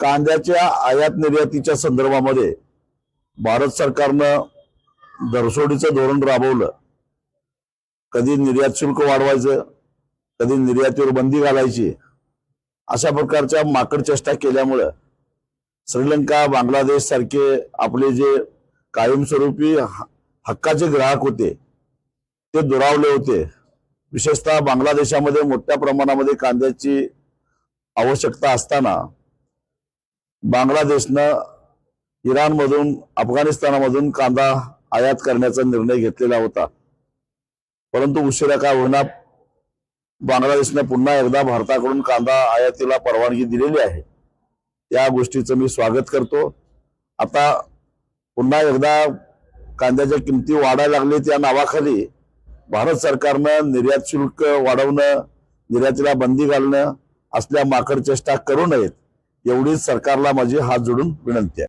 कांद्याच्या आयात निर्यातीच्या संदर्भामध्ये भारत सरकारनं दरसोडीचं धोरण राबवलं. कधी निर्यात शुल्क वाढवायचं कधी निर्यातीवर बंदी घालायची अशा प्रकारच्या माकड चेष्टा केल्यामुळं श्रीलंका बांगलादेश सारखे आपले जे कायमस्वरूपी ह- हक्काचे ग्राहक होते ते दुरावले होते. विशेषतः बांगलादेशामध्ये मोठ्या प्रमाणामध्ये कांद्याची आवश्यकता असताना बांगलादेशनं इराणमधून अफगाणिस्तानामधून कांदा आयात करण्याचा निर्णय घेतलेला होता. परंतु उशिरा का होईना बांगलादेशनं पुन्हा एकदा भारताकडून कांदा आयातीला परवानगी दिलेली आहे. त्या गोष्टीचं मी स्वागत करतो. आता पुन्हा एकदा कांद्याच्या किमती वाढायला लागले त्या नावाखाली भारत सरकारनं निर्यात शुल्क वाढवणं निर्यातीला बंदी घालणं असल्या माकड चेष्टा करू नयेत. एवढीच सरकारला माझी हात जोडून विनंती आहे.